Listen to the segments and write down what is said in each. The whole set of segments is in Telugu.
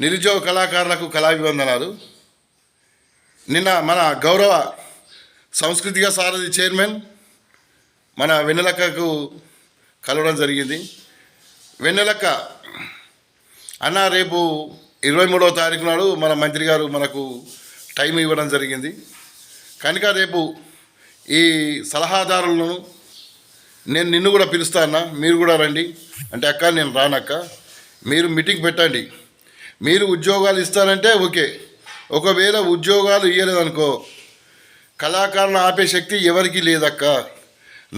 నిరుద్యోగ కళాకారులకు కళాభివందనాలు. నిన్న మన గౌరవ సాంస్కృతిక సారథి చైర్మన్ మన వెన్నెలక్కకు కలవడం జరిగింది. వెన్నెలక్క అన్న రేపు ఇరవై మూడవ తారీఖు నాడు మన మంత్రి గారు మనకు టైం ఇవ్వడం జరిగింది. కనుక రేపు ఈ సలహాదారులను నేను నిన్ను కూడా పిలుస్తా అన్న మీరు కూడా రండి. అంటే అక్క నేను రానక్క. మీరు మీటింగ్ పెట్టండి. మీరు ఉద్యోగాలు ఇస్తారంటే ఓకే. ఒకవేళ ఉద్యోగాలు ఇవ్వలేదనుకో కళాకారులు ఆపే శక్తి ఎవరికీ లేదక్క.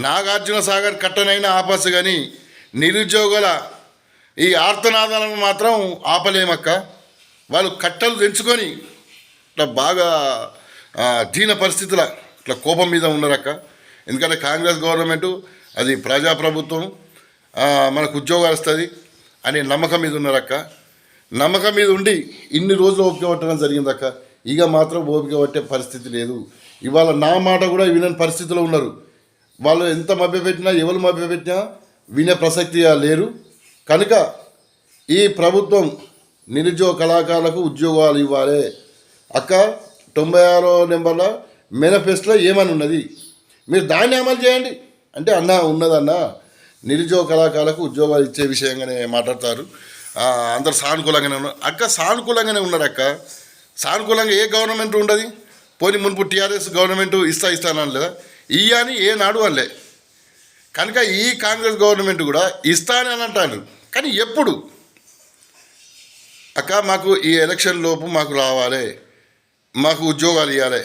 నాగార్జున సాగర్ కట్టనైనా ఆపచ్చు కానీ నిరుద్యోగుల ఈ ఆర్తనాదాలను మాత్రం ఆపలేమక్క. వాళ్ళు కట్టలు తెంచుకొని ఇట్లా బాగా దీన పరిస్థితుల ఇట్లా కోపం మీద ఉన్నారక్క. ఎందుకంటే కాంగ్రెస్ గవర్నమెంటు అది ప్రజాప్రభుత్వం మనకు ఉద్యోగాలు వస్తుంది అనే నమ్మకం మీద ఉన్నారక్క. నమ్మకం మీద ఉండి ఇన్ని రోజులు ఓపిక పట్టడం జరిగిందక్క ఇక మాత్రం ఓపిక పట్టే పరిస్థితి లేదు. ఇవాళ నా మాట కూడా వినని పరిస్థితిలో ఉన్నారు. వాళ్ళు ఎంత మభ్యపెట్టినా ఎవరు మభ్యపెట్టినా వినే ప్రసక్తి లేరు. కనుక ఈ ప్రభుత్వం నిరుద్యోగ కళాకారులకు ఉద్యోగాలు ఇవ్వాలి. అక్క తొంభై ఆరో నెంబర్ల మేనిఫెస్టోలో ఏమని ఉన్నది? మీరు దాన్ని అమలు చేయండి. అంటే అన్న ఉన్నదన్న. నిరుద్యోగ కళాకారులకు ఉద్యోగాలు ఇచ్చే విషయంగానే మాట్లాడతారు. అందరు సానుకూలంగానే ఉన్నారు. అక్క సానుకూలంగానే ఉన్నారు అక్క. సానుకూలంగా ఏ గవర్నమెంట్ ఉండదు? పోనీ మునుపు టీఆర్ఎస్ గవర్నమెంట్ ఇస్తా ఇస్తానని లేదా ఇయ్యని ఏ నాడు అనలే. కనుక ఈ కాంగ్రెస్ గవర్నమెంట్ కూడా ఇస్తానని అని అంటారు. కానీ ఎప్పుడు? అక్క మాకు ఈ ఎలక్షన్ లోపు మాకు రావాలి. మాకు ఉద్యోగాలు ఇవ్వాలి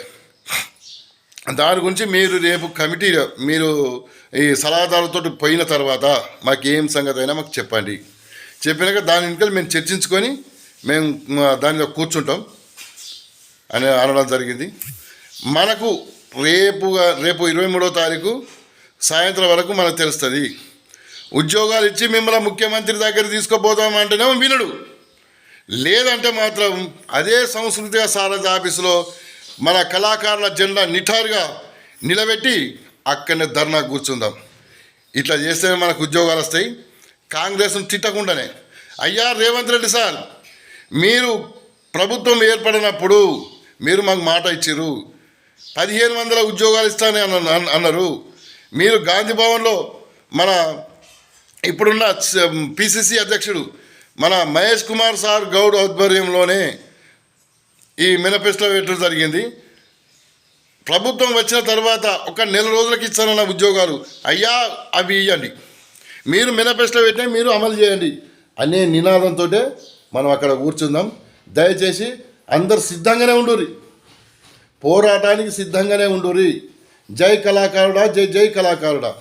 దాని గురించి మీరు రేపు కమిటీ మీరు ఈ సలహాదారులతో పోయిన తర్వాత మాకు ఏం సంగతి అయినా మాకు చెప్పండి. చెప్పినాక దాని వెనుకలు మేము చర్చించుకొని మేము దానిలో కూర్చుంటాం. అని అనడం జరిగింది. మనకు రేపుగా రేపు ఇరవై మూడో తారీఖు సాయంత్రం వరకు మనకు తెలుస్తుంది. ఉద్యోగాలు ఇచ్చి మిమ్మల్ని ముఖ్యమంత్రి దగ్గర తీసుకుపోతాం వినడు. లేదంటే మాత్రం అదే సంస్కృతిక సారథి ఆఫీసులో మన కళాకారుల జెండా నిఠారుగా నిలబెట్టి అక్కడనే ధర్నా కూర్చుందాం. ఇట్లా చేస్తేనే మనకు ఉద్యోగాలు వస్తాయి. కాంగ్రెస్ను తిట్టకుండానే. అయ్యా రేవంత్ రెడ్డి సార్ మీరు ప్రభుత్వం ఏర్పడినప్పుడు మీరు మాకు మాట ఇచ్చారు పదిహేను వందల ఉద్యోగాలు ఇస్తానని అన్న అన్నారు. మీరు గాంధీ భవన్లో మన ఇప్పుడున్న పిసిసి అధ్యక్షుడు మన మహేష్ కుమార్ సార్ గౌడ్ ఆధ్వర్యంలోనే ఈ మేనిఫెస్టో పెట్టడం జరిగింది. ప్రభుత్వం వచ్చిన తర్వాత ఒక నెల రోజులకి ఇచ్చానన్న ఉద్యోగాలు. అయ్యా అవి ఇవ్వండి మీరు మేనిఫెస్టో పెట్టినా మీరు అమలు చేయండి అనే నినాదంతో మనం అక్కడ కూర్చుందాం. దయచేసి అందరు సిద్ధంగానే ఉండురి పోరాటానికి సిద్ధంగానే ఉండురి జై కళాకారుడా జై జై కళాకారుడా.